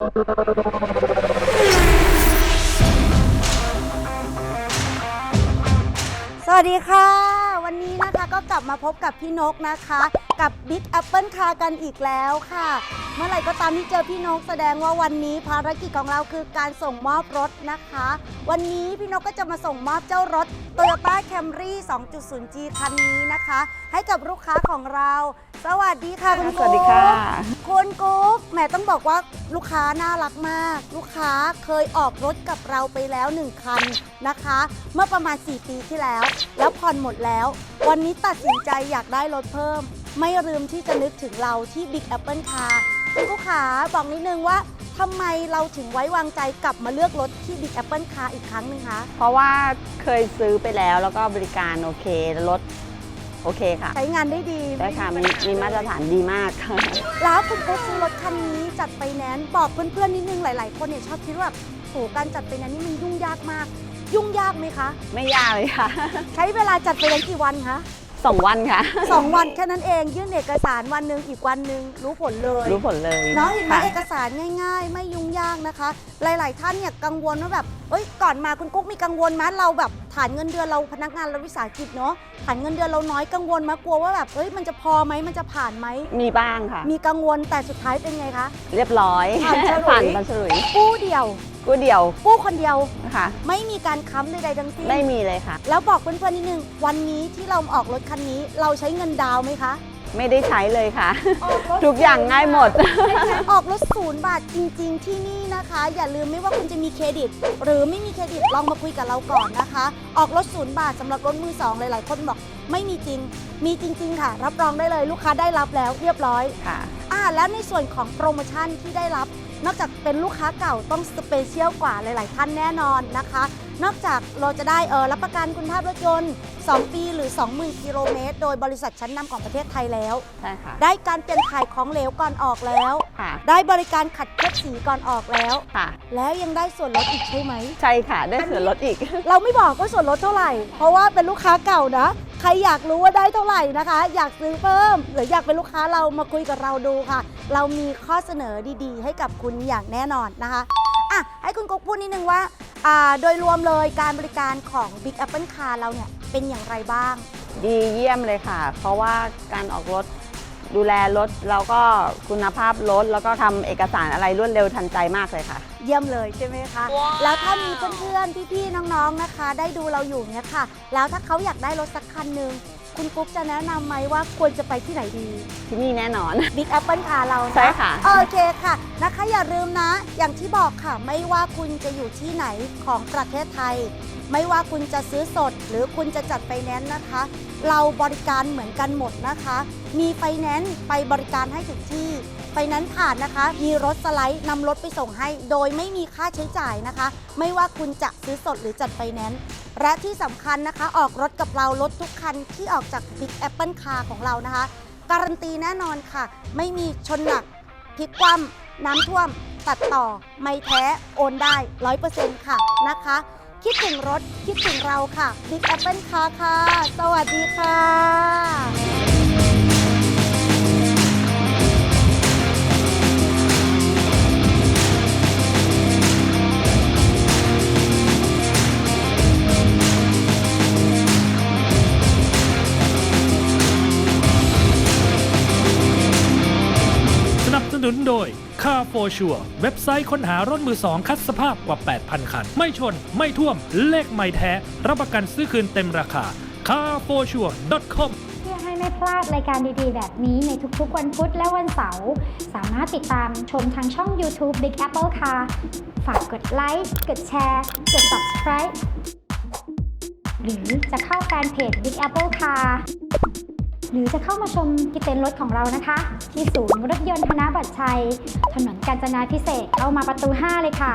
สวัสดีค่ะ วันนี้นะคะก็กลับมาพบกับพี่นกนะคะ กับ Big Apple Car กันอีกแล้วค่ะ เมื่อไหร่ก็ตามที่เจอพี่นกแสดงว่าวันนี้ภารกิจของเราคือการส่งมอบรถนะคะ วันนี้พี่นกก็จะมาส่งมอบเจ้ารถ Toyota Camry 2.0G คันนี้นะคะ ให้กับลูกค้าของเรา สวัสดีค่ะคุณสกุ๊วักสดีค่ะ คุณกุ๊กแหมต้องบอกว่าลูกค้าน่ารักมาก ลูกค้าเคยออกรถกับเราไปแล้ว1คันนะคะ เมื่อประมาณ 4 ปีที่แล้ว แล้วผ่อนหมดแล้ว วันนี้ตัดสินใจอยากได้รถเพิ่ม ไม่ลืมที่จะนึกถึงเราที่ Big Apple Car คุณกุ๊กขาบอกนิดนึงว่าทำไมเราถึงไว้วางใจกลับมาเลือกรถที่ Big Apple Car อีกครั้งหนึ่งคะ เพราะว่าเคยซื้อไปแล้วแล้วก็บริการโอเครถ โอเคค่ะใช้งานได้ดีได้ค่ะมีมีมาตรฐานดีมากค่ะ แล้วคุณกุ๊กซื้อรถคันนี้จัดไปแนนซ์บอกเพื่อนๆนิดนึงหลาย ๆ คนเนี่ยชอบคิดว่าแบบโหการจัดไปแนนซ์นี่มันยุ่งยากมาก ยุ่งยากไหมคะ ไม่ยากเลยค่ะ ใช้เวลาจัดไปแนนซ์กี่วันคะ สองวันค่ะ สองวันแค่นั้นเองยื่นเอกสารวันหนึ่งอีกวันหนึ่งรู้ผลเลยรู้ผลเลยเนาะเห็นไหมค่ะ เอกสารง่าย ๆ ไม่ยุ่งยากนะคะ หลาย ๆ ท่านเนี่ยกังวลว่าแบบเอ้ยก่อนมาคุณกุ๊กมีกังวลไหมเราแบบฐานเงินเดือนเราพนักงานรัฐวิสาหกิจเนาะฐานเงินเดือนเราน้อยกังวลไหมกลัวว่าแบบเอ้ยมันจะพอไหมมันจะผ่านไหมมีบ้างค่ะ มีกังวลแต่สุดท้ายเป็นไงคะ เรียบร้อยผ่านฉลุย ผ่านบันฉลุยกู้เดียวกู้เดียวกู้คนเดียว นะคะไม่มีการค้ำใดๆทั้งสิ้นไม่มีเลยค่ะ แล้วบอกเพื่อนๆนิดนึง วันนี้ที่เราออกรถคันนี้ เราใช้เงินดาวน์ไหมคะ ไม่ได้ใช้เลยค่ะ ออกรถ ทุกอย่างง่ายหมด ออกรถศูนย์บาทจริง ๆ ที่นี่นะคะ อย่าลืมไม่ว่าคุณจะมีเครดิต หรือไม่มีเครดิตลองมาคุยกับเราก่อนนะคะ ออกรถศูนย์บาทสำหรับรถมือสองหลายๆคนบอกไม่มีจริง มีจริง ๆ ค่ะ รับรองได้เลยลูกค้าได้รับแล้วเรียบร้อย ค่ะ อ่าแล้วในส่วนของโปรโมชั่นที่ได้รับ นอกจากเป็นลูกค้าเก่าต้องสเปเชียลกว่าหลาย ๆ ท่านแน่นอนนะคะ นอกจากเราจะได้เออรับประกันคุณภาพรถยนต์ 2 ปีหรือ 20,000 กิโลเมตร โดยบริษัทชั้นนำของประเทศไทยแล้ว ใช่ค่ะ ได้การเปลี่ยนถ่ายของเหลวก่อนออกแล้ว ค่ะ ได้บริการขัดเคลือบสีก่อนออกแล้ว ค่ะ แล้วยังได้ส่วนลดอีกใช่ไหม ใช่ค่ะ ได้ส่วนลดอีก เราไม่บอกว่าส่วนลดเท่าไหร่ เพราะว่าเป็นลูกค้าเก่านะ ใครอยากรู้ว่าได้เท่าไหร่นะคะ อยากซื้อเพิ่ม หรืออยากเป็นลูกค้าเรามาคุยกับเราดูค่ะ เรามีข้อเสนอดีๆ ให้กับคุณอย่างแน่นอนนะคะอะให้คุณกุ๊กพูดนิดนึงว่าอ่า โดยรวมเลยการบริการของ Big Apple Car เราเนี่ยเป็นอย่างไรบ้าง ดีเยี่ยมเลยค่ะ เพราะว่าการออกรถ ดูแลรถแล้วก็คุณภาพรถแล้วก็ทำเอกสารอะไรรวดเร็วทันใจมากเลยค่ะ เยี่ยมเลยใช่ไหมคะ แล้วถ้ามีเพื่อนๆ พี่ๆ น้องๆ นะคะ ได้ดูเราอยู่เนี่ยค่ะ แล้วถ้าเขาอยากได้รถสักคันหนึ่งคุณกุ๊กจะแนะนำไหมว่าควรจะไปที่ไหนดี ที่นี่แน่นอน Big Apple ค่ะเรานใช่ค่ะ โอเคค่ะ นะคะ อย่าลืมนะ อย่างที่บอกค่ะ ไม่ว่าคุณจะอยู่ที่ไหนของประเทศไทย ไม่ว่าคุณจะซื้อสด หรือคุณจะจัดไฟแนนซ์นะคะ เราบริการเหมือนกันหมดนะคะ มีไฟแนนซ์ไปบริการให้ถึงที่ไฟแนนซ์ผ่านนะคะ มีรถสไลด์นำรถไปส่งให้ โดยไม่มีค่าใช้จ่ายนะคะ ไม่ว่าคุณจะซื้อสดหรือจัดไฟแนนซ์และที่สำคัญนะคะ ออกรถกับเรารถทุกคันที่ออกจาก Big Apple Car ของเรานะคะ การันตีแน่นอนค่ะ ไม่มีชนหนักพลิกคว่ำน้ำท่วม ตัดต่อ ไม่แท้ โอนได้100%ค่ะนะคะ คิดถึงรถ คิดถึงเราค่ะ Big Apple Car ค่ะ สวัสดีค่ะสนับสนุนโดย Car for Sure เว็บไซต์ค้นหารถมือสองคัดสภาพกว่า 8,000 คัน ไม่ชน ไม่ท่วม เลขไม่แท้ รับประกันซื้อคืนเต็มราคา carforsure.com เพื่อให้ไม่พลาดรายการดีๆ แบบนี้ในทุกๆ วันพุธและวันเสาร์ สามารถติดตามชมทางช่อง YouTube Big Apple Car ฝากกดไลค์ กดแชร์ กด Subscribe หรือจะเข้าแฟนเพจ Big Apple Car หรือจะเข้ามาชมกิจเต็นรถของเรานะคะ ที่ศูนย์รถยนต์ธนบัตรชัย ถนนกาญจนาพิเศษเข้ามาประตู 5 เลยค่ะ